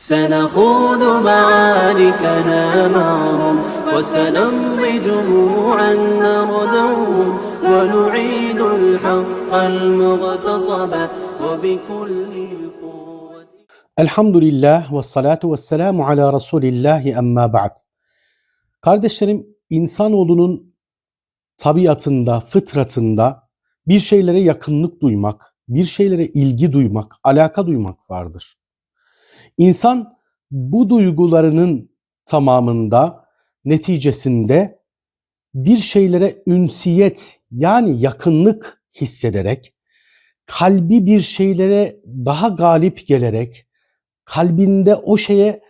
سنخوض معاركنا معهم وسنمضي جموعا نردوهم ونعيد الحق المغتصب وبكل القوة Elhamdülillah ve salatu ve selamu ala Resulillahi emma ba'd. Kardeşlerim insanoğlunun tabiatında, fıtratında bir şeylere yakınlık duymak, bir şeylere ilgi duymak, alaka duymak vardır. İnsan bu duygularının tamamında, neticesinde bir şeylere ünsiyet yani yakınlık hissederek, kalbi bir şeylere daha galip gelerek, kalbinde o şeye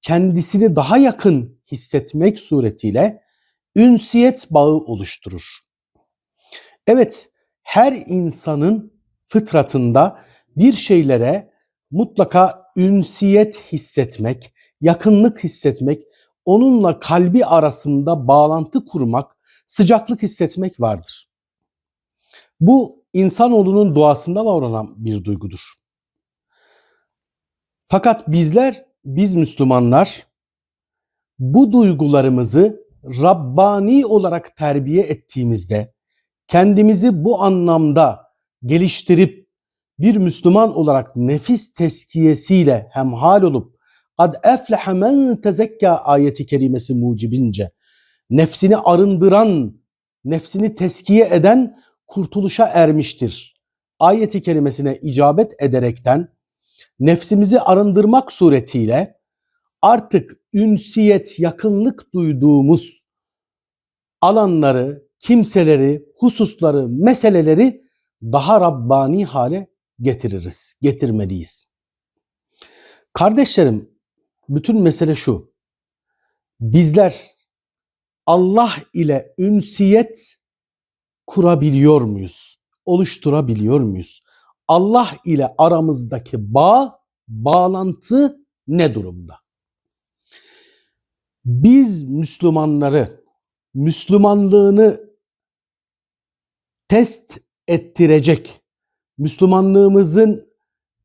kendisini daha yakın hissetmek suretiyle ünsiyet bağı oluşturur. Evet, her insanın fıtratında bir şeylere mutlaka ünsiyet hissetmek, yakınlık hissetmek, onunla kalbi arasında bağlantı kurmak, sıcaklık hissetmek vardır. Bu insanoğlunun doğasında var olan bir duygudur. Fakat bizler, biz Müslümanlar bu duygularımızı Rabbani olarak terbiye ettiğimizde, kendimizi bu anlamda geliştirip bir Müslüman olarak nefis teskiyesiyle hemhal olup kad eflehe men tezekka ayeti kerimesi mucibince nefsini arındıran, nefsini teskiye eden kurtuluşa ermiştir. Ayeti kerimesine icabet ederekten nefsimizi arındırmak suretiyle artık ünsiyet, yakınlık duyduğumuz alanları, kimseleri, hususları, meseleleri daha Rabbani hale getiririz, getirmeliyiz. Kardeşlerim, bütün mesele şu. Bizler Allah ile ünsiyet kurabiliyor muyuz? Oluşturabiliyor muyuz? Allah ile aramızdaki bağ, bağlantı ne durumda? Biz Müslümanları, Müslümanlığını test ettirecek, Müslümanlığımızın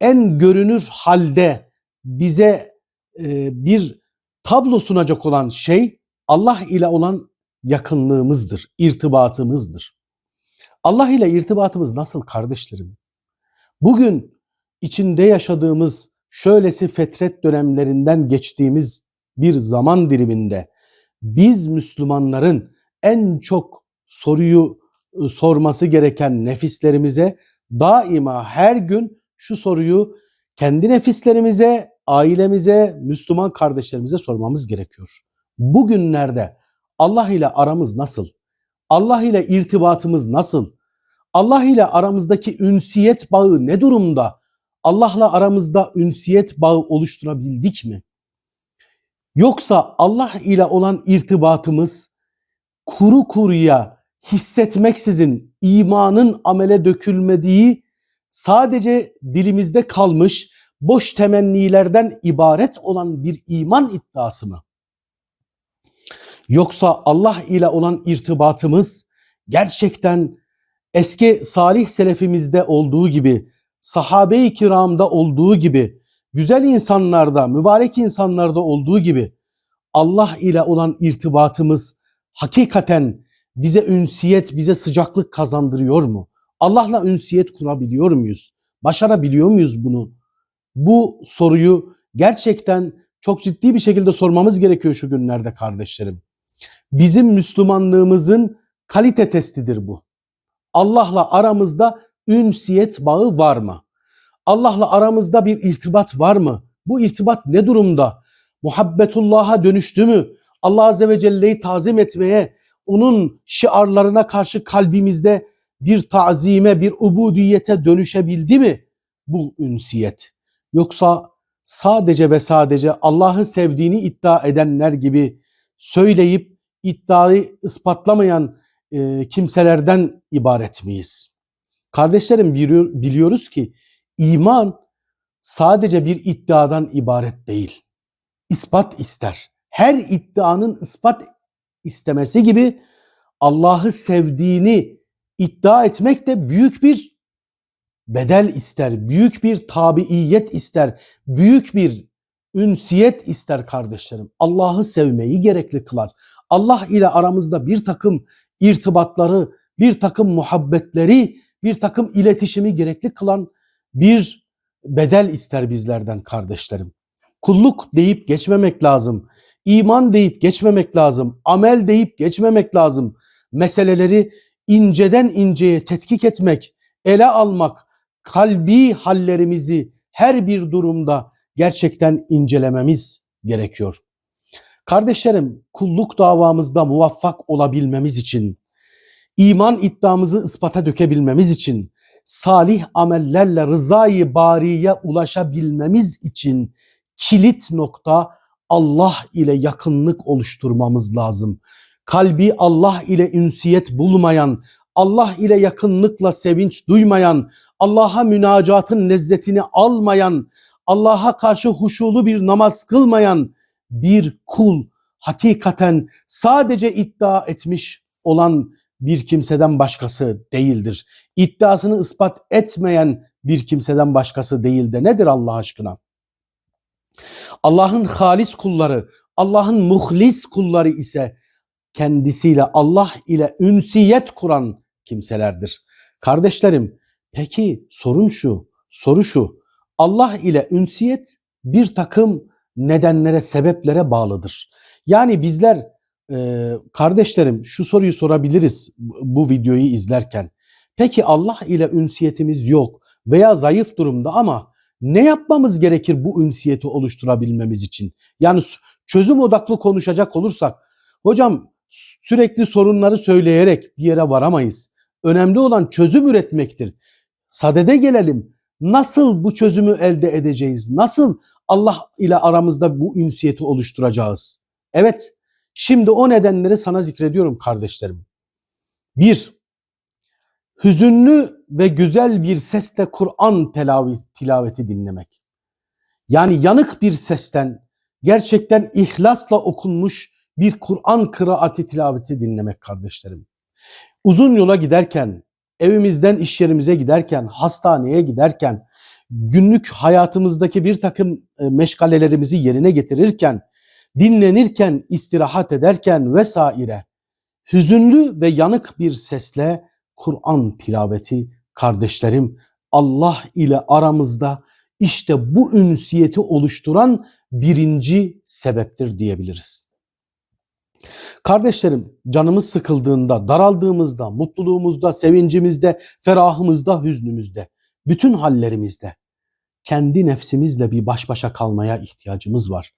en görünür halde bize e, bir tablo sunacak olan şey Allah ile olan yakınlığımızdır, irtibatımızdır. Allah ile irtibatımız nasıl kardeşlerim? Bugün içinde yaşadığımız şöylesi fetret dönemlerinden geçtiğimiz bir zaman diliminde biz Müslümanların en çok soruyu e, sorması gereken nefislerimize daima her gün şu soruyu kendi nefislerimize, ailemize, Müslüman kardeşlerimize sormamız gerekiyor. Bugünlerde Allah ile aramız nasıl? Allah ile irtibatımız nasıl? Allah ile aramızdaki ünsiyet bağı ne durumda? Allah'la aramızda ünsiyet bağı oluşturabildik mi? Yoksa Allah ile olan irtibatımız kuru kuruya hissetmeksizin imanın amele dökülmediği sadece dilimizde kalmış boş temennilerden ibaret olan bir iman iddiası mı? Yoksa Allah ile olan irtibatımız gerçekten eski salih selefimizde olduğu gibi, sahabe-i kiramda olduğu gibi, güzel insanlarda, mübarek insanlarda olduğu gibi Allah ile olan irtibatımız hakikaten bize ünsiyet, bize sıcaklık kazandırıyor mu? Allah'la ünsiyet kurabiliyor muyuz? Başarabiliyor muyuz bunu? Bu soruyu gerçekten çok ciddi bir şekilde sormamız gerekiyor şu günlerde kardeşlerim. Bizim Müslümanlığımızın kalite testidir bu. Allah'la aramızda ünsiyet bağı var mı? Allah'la aramızda bir irtibat var mı? Bu irtibat ne durumda? Muhabbetullah'a dönüştü mü? Allah Azze ve Celle'yi tazim etmeye, onun şiarlarına karşı kalbimizde bir tazime, bir ubudiyete dönüşebildi mi bu ünsiyet? Yoksa sadece ve sadece Allah'ı sevdiğini iddia edenler gibi söyleyip iddiayı ispatlamayan e, kimselerden ibaret miyiz? Kardeşlerim biliyor- biliyoruz ki iman sadece bir iddiadan ibaret değil. İspat ister. Her iddianın ispat istemesi gibi Allah'ı sevdiğini iddia etmek de büyük bir bedel ister, büyük bir tabiiyet ister, büyük bir ünsiyet ister kardeşlerim. Allah'ı sevmeyi gerekli kılar. Allah ile aramızda bir takım irtibatları, bir takım muhabbetleri, bir takım iletişimi gerekli kılan bir bedel ister bizlerden kardeşlerim. Kulluk deyip geçmemek lazım. İman deyip geçmemek lazım. Amel deyip geçmemek lazım. Meseleleri inceden inceye tetkik etmek, ele almak, kalbi hallerimizi her bir durumda gerçekten incelememiz gerekiyor. Kardeşlerim, kulluk davamızda muvaffak olabilmemiz için, iman iddiamızı ispata dökebilmemiz için, salih amellerle rızayı bariye ulaşabilmemiz için kilit nokta Allah ile yakınlık oluşturmamız lazım. Kalbi Allah ile ünsiyet bulmayan, Allah ile yakınlıkla sevinç duymayan, Allah'a münacatın lezzetini almayan, Allah'a karşı huşulu bir namaz kılmayan bir kul hakikaten sadece iddia etmiş olan bir kimseden başkası değildir. İddiasını ispat etmeyen bir kimseden başkası değil de nedir Allah aşkına? Allah'ın halis kulları, Allah'ın muhlis kulları ise kendisiyle Allah ile ünsiyet kuran kimselerdir. Kardeşlerim, peki sorun şu, soru şu. Allah ile ünsiyet bir takım nedenlere, sebeplere bağlıdır. Yani bizler e, kardeşlerim şu soruyu sorabiliriz bu videoyu izlerken. Peki Allah ile ünsiyetimiz yok veya zayıf durumda ama ne yapmamız gerekir bu ünsiyeti oluşturabilmemiz için? Yani çözüm odaklı konuşacak olursak, hocam sürekli sorunları söyleyerek bir yere varamayız. Önemli olan çözüm üretmektir. Sadede gelelim. Nasıl bu çözümü elde edeceğiz? Nasıl Allah ile aramızda bu ünsiyeti oluşturacağız? Evet, şimdi o nedenleri sana zikrediyorum kardeşlerim. Bir, hüzünlü ve güzel bir sesle Kur'an tilaveti dinlemek. Yani yanık bir sesten gerçekten ihlasla okunmuş bir Kur'an kıraati tilaveti dinlemek kardeşlerim. Uzun yola giderken, evimizden iş yerimize giderken, hastaneye giderken, günlük hayatımızdaki bir takım e, meşgalelerimizi yerine getirirken, dinlenirken, istirahat ederken vesaire hüzünlü ve yanık bir sesle Kur'an tilaveti kardeşlerim Allah ile aramızda işte bu ünsiyeti oluşturan birinci sebeptir diyebiliriz. Kardeşlerim canımız sıkıldığında, daraldığımızda, mutluluğumuzda, sevincimizde, ferahımızda, hüznümüzde, bütün hallerimizde kendi nefsimizle bir baş başa kalmaya ihtiyacımız var.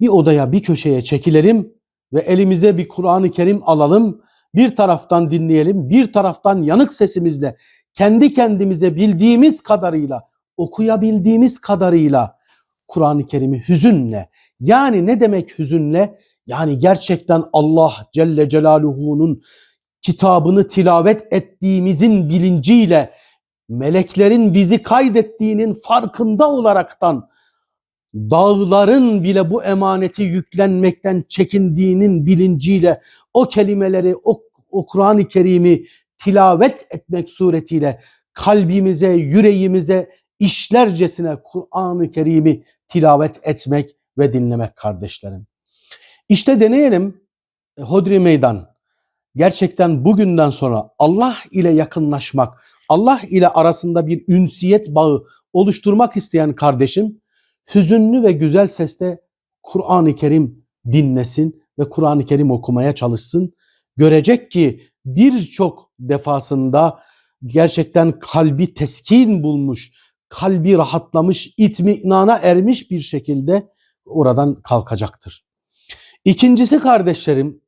Bir odaya, bir köşeye çekilelim ve elimize bir Kur'an-ı Kerim alalım. Bir taraftan dinleyelim, bir taraftan yanık sesimizle kendi kendimize bildiğimiz kadarıyla, okuyabildiğimiz kadarıyla Kur'an-ı Kerim'i hüzünle yani ne demek hüzünle? Yani gerçekten Allah Celle Celaluhu'nun kitabını tilavet ettiğimizin bilinciyle meleklerin bizi kaydettiğinin farkında olaraktan dağların bile bu emaneti yüklenmekten çekindiğinin bilinciyle o kelimeleri, o, o Kur'an-ı Kerim'i tilavet etmek suretiyle kalbimize, yüreğimize işlercesine Kur'an-ı Kerim'i tilavet etmek ve dinlemek kardeşlerim. İşte deneyelim Hodri Meydan. Gerçekten bugünden sonra Allah ile yakınlaşmak, Allah ile arasında bir ünsiyet bağı oluşturmak isteyen kardeşim hüzünlü ve güzel sesle Kur'an-ı Kerim dinlesin ve Kur'an-ı Kerim okumaya çalışsın. Görecek ki birçok defasında gerçekten kalbi teskin bulmuş, kalbi rahatlamış, itminana ermiş bir şekilde oradan kalkacaktır. İkincisi kardeşlerim,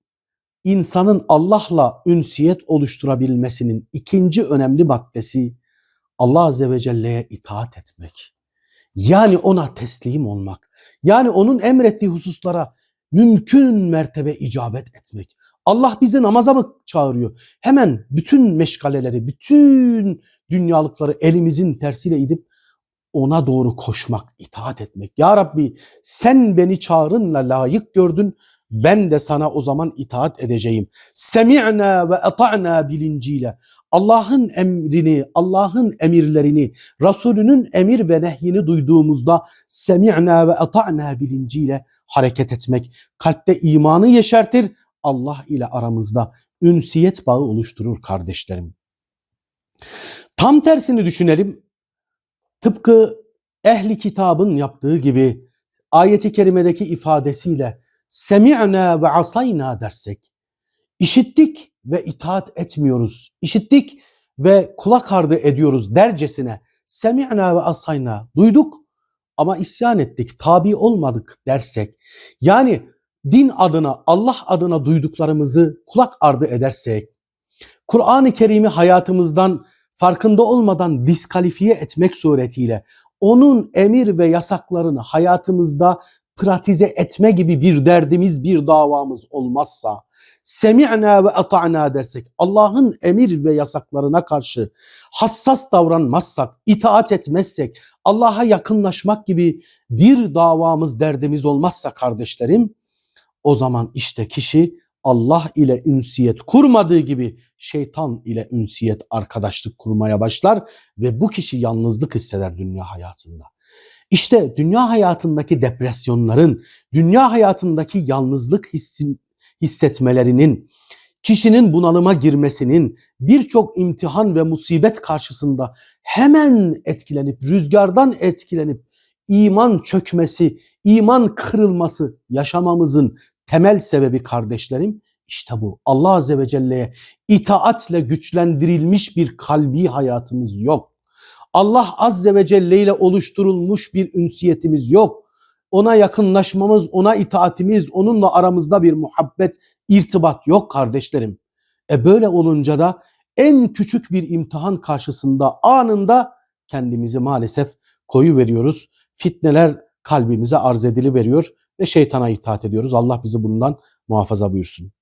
insanın Allah'la ünsiyet oluşturabilmesinin ikinci önemli maddesi Allah Azze ve Celle'ye itaat etmek. Yani ona teslim olmak. Yani onun emrettiği hususlara mümkün mertebe icabet etmek. Allah bizi namaza mı çağırıyor? Hemen bütün meşgaleleri, bütün dünyalıkları elimizin tersiyle idip ona doğru koşmak, itaat etmek. Ya Rabbi sen beni çağrınla layık gördün. Ben de sana o zaman itaat edeceğim. Semi'na ve ata'na bilinciyle. Allah'ın emrini, Allah'ın emirlerini, Resulünün emir ve nehyini duyduğumuzda semi'na ve ata'na bilinciyle hareket etmek kalpte imanı yeşertir, Allah ile aramızda ünsiyet bağı oluşturur kardeşlerim. Tam tersini düşünelim. Tıpkı ehli kitabın yaptığı gibi ayeti kerimedeki ifadesiyle semi'na ve asayna dersek işittik ve itaat etmiyoruz. İşittik ve kulak ardı ediyoruz dercesine semi'na ve asayna duyduk ama isyan ettik, tabi olmadık dersek yani din adına, Allah adına duyduklarımızı kulak ardı edersek Kur'an-ı Kerim'i hayatımızdan farkında olmadan diskalifiye etmek suretiyle onun emir ve yasaklarını hayatımızda pratize etme gibi bir derdimiz, bir davamız olmazsa, semi'na ve ata'na dersek, Allah'ın emir ve yasaklarına karşı hassas davranmazsak, itaat etmezsek, Allah'a yakınlaşmak gibi bir davamız, derdimiz olmazsa kardeşlerim, o zaman işte kişi Allah ile ünsiyet kurmadığı gibi şeytan ile ünsiyet arkadaşlık kurmaya başlar ve bu kişi yalnızlık hisseder dünya hayatında. İşte dünya hayatındaki depresyonların, dünya hayatındaki yalnızlık hissi, hissetmelerinin, kişinin bunalıma girmesinin, birçok imtihan ve musibet karşısında hemen etkilenip, rüzgardan etkilenip iman çökmesi, iman kırılması yaşamamızın temel sebebi kardeşlerim işte bu. Allah Azze ve Celle'ye itaatle güçlendirilmiş bir kalbi hayatımız yok. Allah Azze ve Celle ile oluşturulmuş bir ünsiyetimiz yok. Ona yakınlaşmamız, ona itaatimiz, onunla aramızda bir muhabbet, irtibat yok kardeşlerim. E böyle olunca da en küçük bir imtihan karşısında anında kendimizi maalesef koyu veriyoruz. Fitneler kalbimize arz edili veriyor ve şeytana itaat ediyoruz. Allah bizi bundan muhafaza buyursun.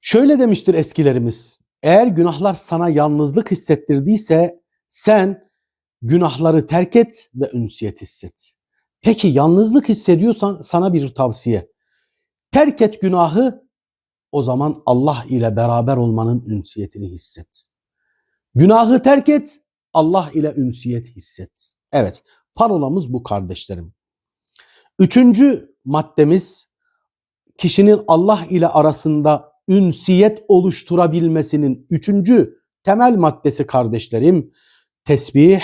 Şöyle demiştir eskilerimiz. Eğer günahlar sana yalnızlık hissettirdiyse sen günahları terk et ve ünsiyet hisset. Peki yalnızlık hissediyorsan sana bir tavsiye. Terk et günahı o zaman Allah ile beraber olmanın ünsiyetini hisset. Günahı terk et, Allah ile ünsiyet hisset. Evet, parolamız bu kardeşlerim. Üçüncü maddemiz kişinin Allah ile arasında ünsiyet oluşturabilmesinin üçüncü temel maddesi kardeşlerim tesbih,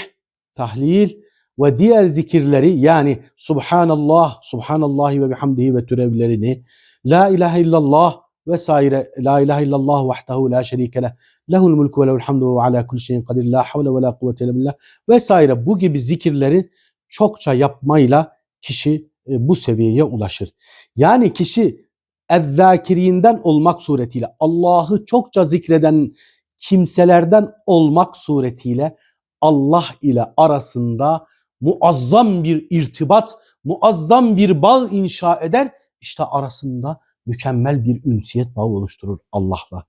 tahlil ve diğer zikirleri yani Subhanallah, Subhanallah ve bihamdihi ve türevlerini La ilahe illallah vesaire La ilahe illallah vahdehu la şerike leh lehul mulku ve lehul hamdu ve ala kulli şeyin kadir la havle ve la kuvvete illa billah vesaire. Bu gibi zikirleri çokça yapmayla kişi bu seviyeye ulaşır. Yani kişi ezzakirinden olmak suretiyle Allah'ı çokça zikreden kimselerden olmak suretiyle Allah ile arasında muazzam bir irtibat, muazzam bir bağ inşa eder. İşte arasında mükemmel bir ünsiyet bağı oluşturur Allah'la.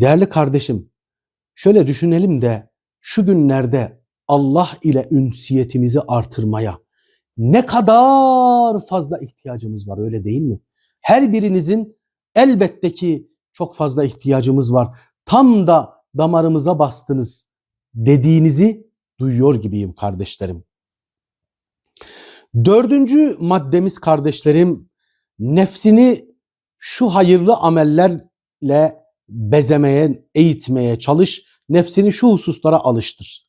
Değerli kardeşim, şöyle düşünelim de şu günlerde Allah ile ünsiyetimizi artırmaya ne kadar fazla ihtiyacımız var öyle değil mi? Her birinizin elbette ki çok fazla ihtiyacımız var. Tam da damarımıza bastınız dediğinizi duyuyor gibiyim kardeşlerim. Dördüncü maddemiz kardeşlerim nefsini şu hayırlı amellerle bezemeye, eğitmeye çalış. Nefsini şu hususlara alıştır.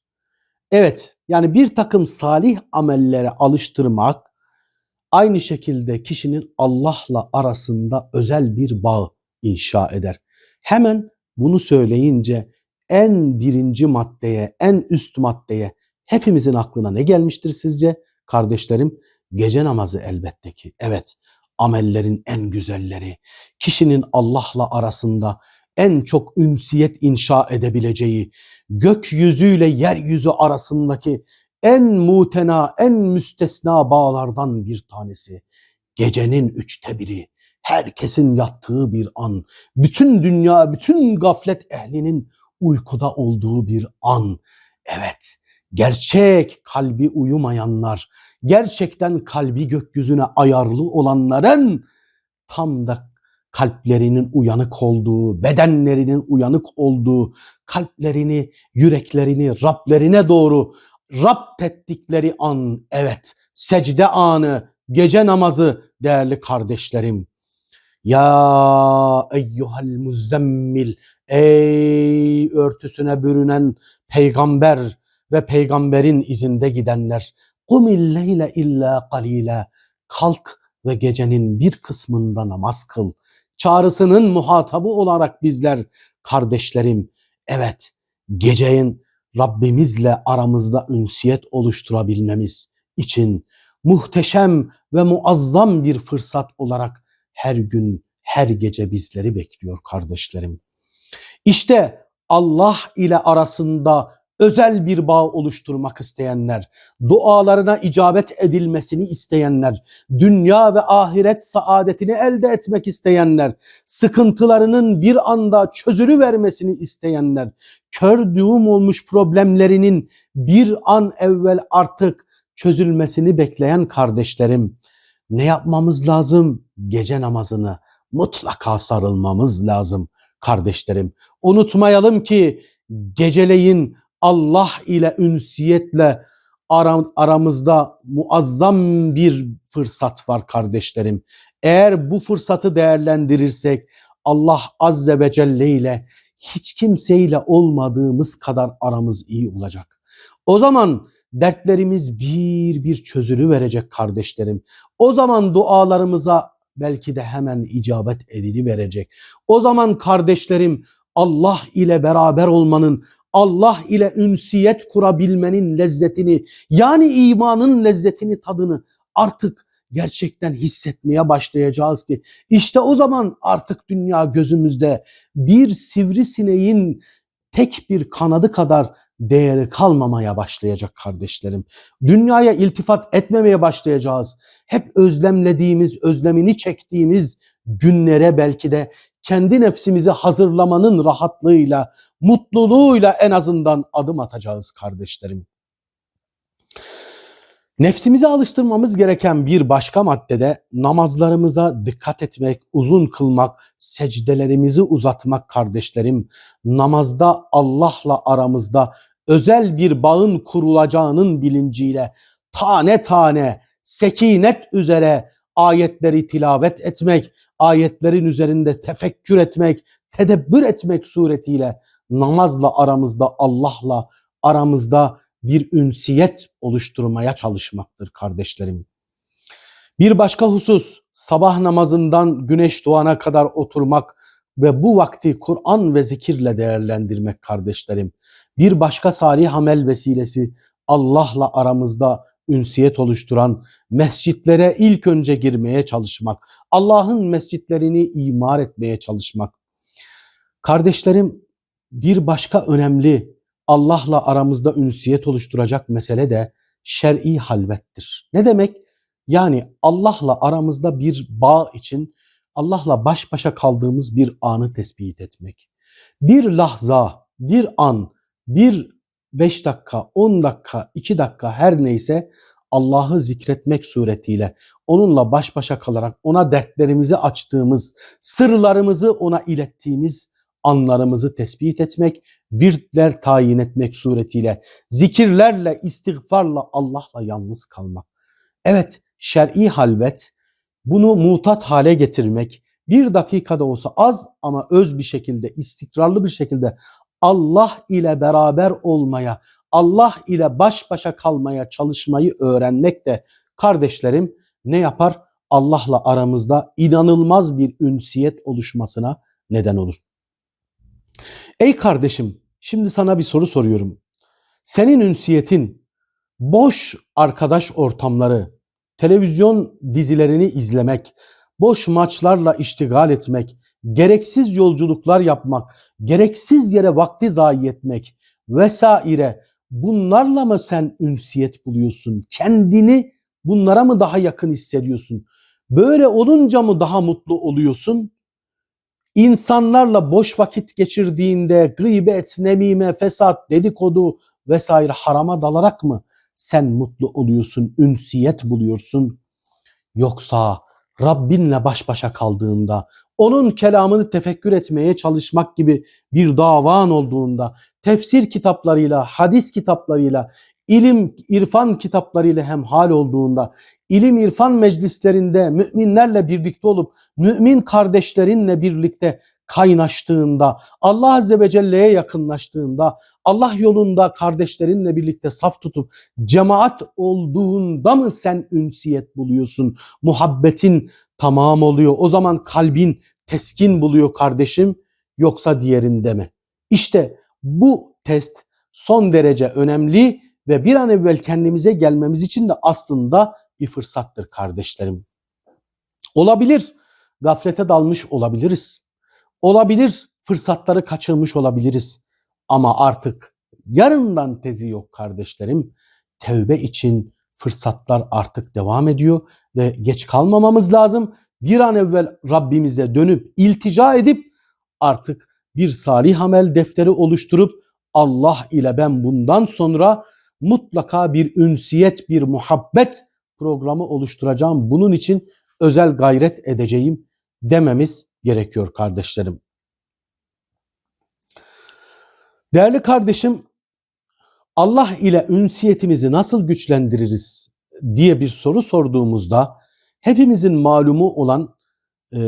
Evet yani bir takım salih amellere alıştırmak aynı şekilde kişinin Allah'la arasında özel bir bağ inşa eder. Hemen bunu söyleyince en birinci maddeye, en üst maddeye hepimizin aklına ne gelmiştir sizce? Kardeşlerim gece namazı elbette ki. Evet amellerin en güzelleri, kişinin Allah'la arasında en çok ünsiyet inşa edebileceği, gökyüzüyle yeryüzü arasındaki en mutena, en müstesna bağlardan bir tanesi. Gecenin üçte biri, herkesin yattığı bir an, bütün dünya, bütün gaflet ehlinin uykuda olduğu bir an. Evet, gerçek kalbi uyumayanlar, gerçekten kalbi gökyüzüne ayarlı olanların tam da kalplerinin uyanık olduğu, bedenlerinin uyanık olduğu, kalplerini, yüreklerini Rablerine doğru rapt ettikleri an, evet, secde anı, gece namazı değerli kardeşlerim. Ya eyyuhal muzzemmil, ey örtüsüne bürünen peygamber ve peygamberin izinde gidenler. Kumil leyle illa qalila. Kalk ve gecenin bir kısmında namaz kıl. Çağrısının muhatabı olarak bizler kardeşlerim, evet gecenin Rabbimizle aramızda ünsiyet oluşturabilmemiz için muhteşem ve muazzam bir fırsat olarak her gün, her gece bizleri bekliyor kardeşlerim. İşte Allah ile arasında özel bir bağ oluşturmak isteyenler, dualarına icabet edilmesini isteyenler, dünya ve ahiret saadetini elde etmek isteyenler, sıkıntılarının bir anda çözülü vermesini isteyenler, kör düğüm olmuş problemlerinin bir an evvel artık çözülmesini bekleyen kardeşlerim, ne yapmamız lazım? Gece namazını mutlaka sarılmamız lazım kardeşlerim. Unutmayalım ki geceleyin Allah ile ünsiyetle aram, aramızda muazzam bir fırsat var kardeşlerim. Eğer bu fırsatı değerlendirirsek Allah azze ve celle ile hiç kimseyle olmadığımız kadar aramız iyi olacak. O zaman dertlerimiz bir bir çözülü verecek kardeşlerim. O zaman dualarımıza belki de hemen icabet edili verecek. O zaman kardeşlerim Allah ile beraber olmanın, Allah ile ünsiyet kurabilmenin lezzetini yani imanın lezzetini tadını artık gerçekten hissetmeye başlayacağız ki işte o zaman artık dünya gözümüzde bir sivrisineğin tek bir kanadı kadar değeri kalmamaya başlayacak kardeşlerim. Dünyaya iltifat etmemeye başlayacağız. Hep özlemlediğimiz, özlemini çektiğimiz günlere belki de kendi nefsimizi hazırlamanın rahatlığıyla, mutluluğuyla en azından adım atacağız kardeşlerim. Nefsimizi alıştırmamız gereken bir başka maddede namazlarımıza dikkat etmek, uzun kılmak, secdelerimizi uzatmak kardeşlerim. Namazda Allah'la aramızda özel bir bağın kurulacağının bilinciyle tane tane sekinet üzere ayetleri tilavet etmek, ayetlerin üzerinde tefekkür etmek, tedebbür etmek suretiyle namazla aramızda Allah'la aramızda bir ünsiyet oluşturmaya çalışmaktır kardeşlerim. Bir başka husus sabah namazından güneş doğana kadar oturmak ve bu vakti Kur'an ve zikirle değerlendirmek kardeşlerim. Bir başka salih amel vesilesi Allah'la aramızda ünsiyet oluşturan mescitlere ilk önce girmeye çalışmak, Allah'ın mescitlerini imar etmeye çalışmak. Kardeşlerim bir başka önemli Allah'la aramızda ünsiyet oluşturacak mesele de şer'i halvettir. Ne demek? Yani Allah'la aramızda bir bağ için Allah'la baş başa kaldığımız bir anı tespit etmek. Bir lahza, bir an, bir beş dakika, on dakika, iki dakika her neyse Allah'ı zikretmek suretiyle onunla baş başa kalarak ona dertlerimizi açtığımız, sırlarımızı ona ilettiğimiz anlarımızı tespit etmek, virtler tayin etmek suretiyle, zikirlerle, istiğfarla, Allah'la yalnız kalmak. Evet, şer'i halvet, bunu mutat hale getirmek, bir dakikada olsa az ama öz bir şekilde, istikrarlı bir şekilde Allah ile beraber olmaya, Allah ile baş başa kalmaya çalışmayı öğrenmek de kardeşlerim ne yapar? Allah'la aramızda inanılmaz bir ünsiyet oluşmasına neden olur. Ey kardeşim, şimdi sana bir soru soruyorum. Senin ünsiyetin boş arkadaş ortamları, televizyon dizilerini izlemek, boş maçlarla iştigal etmek, gereksiz yolculuklar yapmak, gereksiz yere vakti zayi etmek vesaire bunlarla mı sen ünsiyet buluyorsun? Kendini bunlara mı daha yakın hissediyorsun? Böyle olunca mı daha mutlu oluyorsun? İnsanlarla boş vakit geçirdiğinde gıybet, nemime, fesat, dedikodu vesaire harama dalarak mı sen mutlu oluyorsun, ünsiyet buluyorsun? Yoksa Rabbinle baş başa kaldığında, onun kelamını tefekkür etmeye çalışmak gibi bir davan olduğunda, tefsir kitaplarıyla, hadis kitaplarıyla, ilim, irfan kitaplarıyla hemhal olduğunda, ilim irfan meclislerinde müminlerle birlikte olup, mümin kardeşlerinle birlikte kaynaştığında, Allah Azze ve Celle'ye yakınlaştığında, Allah yolunda kardeşlerinle birlikte saf tutup cemaat olduğunda mı sen ünsiyet buluyorsun? Muhabbetin tamam oluyor. O zaman kalbin teskin buluyor kardeşim yoksa diğerinde mi? İşte bu test son derece önemli ve bir an evvel kendimize gelmemiz için de aslında bir fırsattır kardeşlerim. Olabilir gaflete dalmış olabiliriz. Olabilir fırsatları kaçırmış olabiliriz. Ama artık yarından tezi yok kardeşlerim. Tevbe için fırsatlar artık devam ediyor ve geç kalmamamız lazım. Bir an evvel Rabbimize dönüp iltica edip artık bir salih amel defteri oluşturup Allah ile ben bundan sonra mutlaka bir ünsiyet, bir muhabbet programı oluşturacağım. Bunun için özel gayret edeceğim dememiz gerekiyor kardeşlerim. Değerli kardeşim, Allah ile ünsiyetimizi nasıl güçlendiririz diye bir soru sorduğumuzda hepimizin malumu olan e,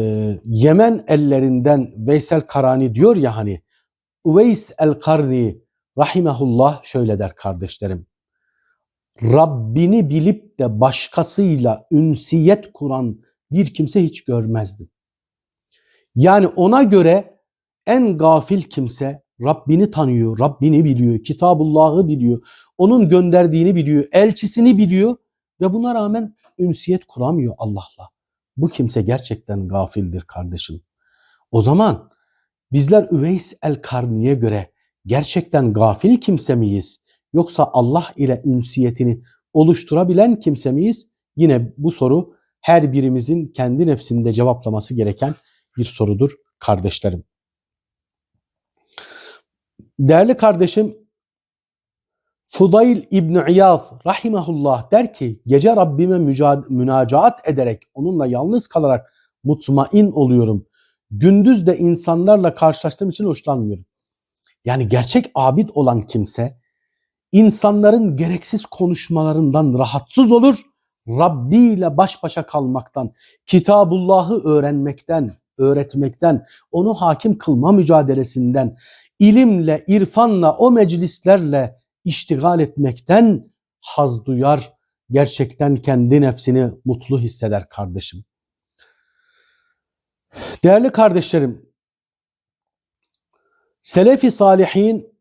Yemen ellerinden Veysel Karani diyor ya hani Uveys el-Karni rahimehullah şöyle der kardeşlerim. Rabbini bilip de başkasıyla ünsiyet kuran bir kimse hiç görmezdim. Yani ona göre en gafil kimse Rabbini tanıyor, Rabbini biliyor, Kitabullah'ı biliyor, onun gönderdiğini biliyor, elçisini biliyor ve buna rağmen ünsiyet kuramıyor Allah'la. Bu kimse gerçekten gafildir kardeşim. O zaman bizler Üveys el-Karni'ye göre gerçekten gafil kimse miyiz? Yoksa Allah ile ünsiyetini oluşturabilen kimse miyiz? Yine bu soru her birimizin kendi nefsinde cevaplaması gereken bir sorudur kardeşlerim. Değerli kardeşim Fudayl İbni İyaz rahimahullah der ki gece Rabbime münacaat ederek onunla yalnız kalarak mutmain oluyorum. Gündüz de insanlarla karşılaştığım için hoşlanmıyorum. Yani gerçek abid olan kimse insanların gereksiz konuşmalarından rahatsız olur. Rabbi ile baş başa kalmaktan, Kitabullah'ı öğrenmekten, öğretmekten, onu hakim kılma mücadelesinden, ilimle, irfanla, o meclislerle iştigal etmekten haz duyar, gerçekten kendi nefsini mutlu hisseder kardeşim. Değerli kardeşlerim, Selefi Salihin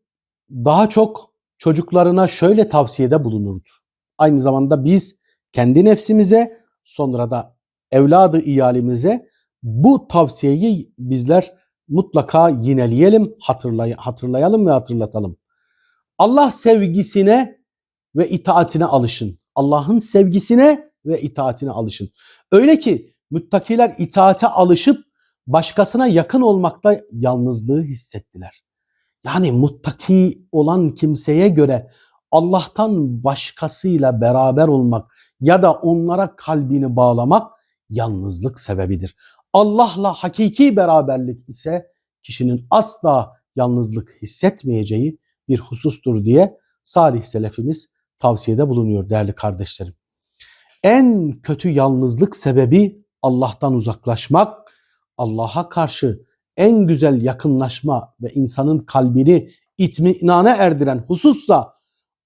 daha çok çocuklarına şöyle tavsiyede bulunurdu. Aynı zamanda biz kendi nefsimize sonra da evladı iyalimize bu tavsiyeyi bizler mutlaka yineleyelim, hatırlay hatırlayalım ve hatırlatalım. Allah sevgisine ve itaatine alışın. Allah'ın sevgisine ve itaatine alışın. Öyle ki müttakiler itaate alışıp başkasına yakın olmakta yalnızlığı hissettiler. Yani muttaki olan kimseye göre Allah'tan başkasıyla beraber olmak ya da onlara kalbini bağlamak yalnızlık sebebidir. Allah'la hakiki beraberlik ise kişinin asla yalnızlık hissetmeyeceği bir husustur diye salih selefimiz tavsiyede bulunuyor değerli kardeşlerim. En kötü yalnızlık sebebi Allah'tan uzaklaşmak, Allah'a karşı en güzel yakınlaşma ve insanın kalbini itminana erdiren husussa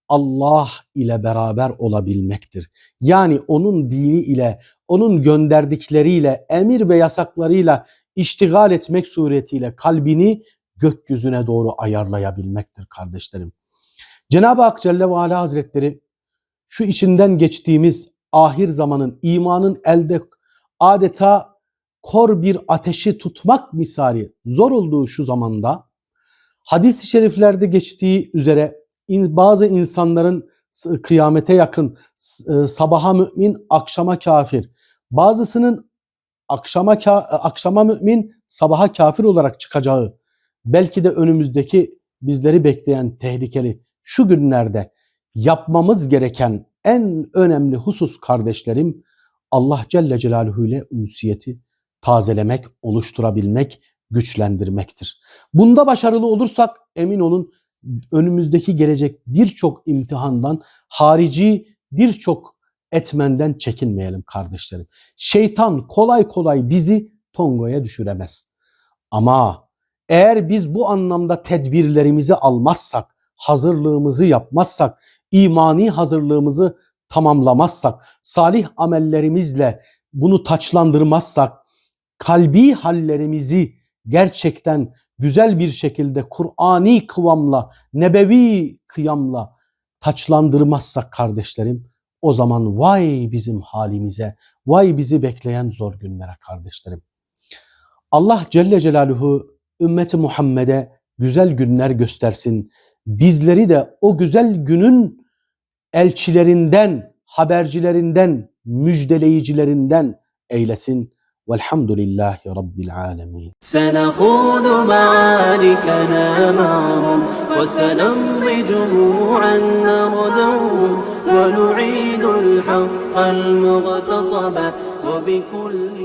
Allah ile beraber olabilmektir. Yani onun dini ile, onun gönderdikleriyle, emir ve yasaklarıyla iştigal etmek suretiyle kalbini gökyüzüne doğru ayarlayabilmektir kardeşlerim. Cenab-ı Hak Celle ve Ala Hazretleri şu içinden geçtiğimiz ahir zamanın imanın elde adeta kor bir ateşi tutmak misali zor olduğu şu zamanda hadis-i şeriflerde geçtiği üzere bazı insanların kıyamete yakın e, sabaha mümin akşama kafir bazısının akşama akşama mümin sabaha kafir olarak çıkacağı belki de önümüzdeki bizleri bekleyen tehlikeli şu günlerde yapmamız gereken en önemli husus kardeşlerim Allah Celle Celaluhu ile ünsiyeti tazelemek, oluşturabilmek, güçlendirmektir. Bunda başarılı olursak emin olun önümüzdeki gelecek birçok imtihandan, harici birçok etmenden çekinmeyelim kardeşlerim. Şeytan kolay kolay bizi tongoya düşüremez. Ama eğer biz bu anlamda tedbirlerimizi almazsak, hazırlığımızı yapmazsak, imani hazırlığımızı tamamlamazsak, salih amellerimizle bunu taçlandırmazsak, kalbi hallerimizi gerçekten güzel bir şekilde Kur'ani kıvamla, nebevi kıyamla taçlandırmazsak kardeşlerim, o zaman vay bizim halimize, vay bizi bekleyen zor günlere kardeşlerim. Allah Celle Celaluhu ümmeti Muhammed'e güzel günler göstersin. Bizleri de o güzel günün elçilerinden, habercilerinden, müjdeleyicilerinden eylesin. والحمد لله رب العالمين. سنخوض معاركنا معهم وسنمضي جموعا نغدوهم ونعيد الحق المغتصب وبكل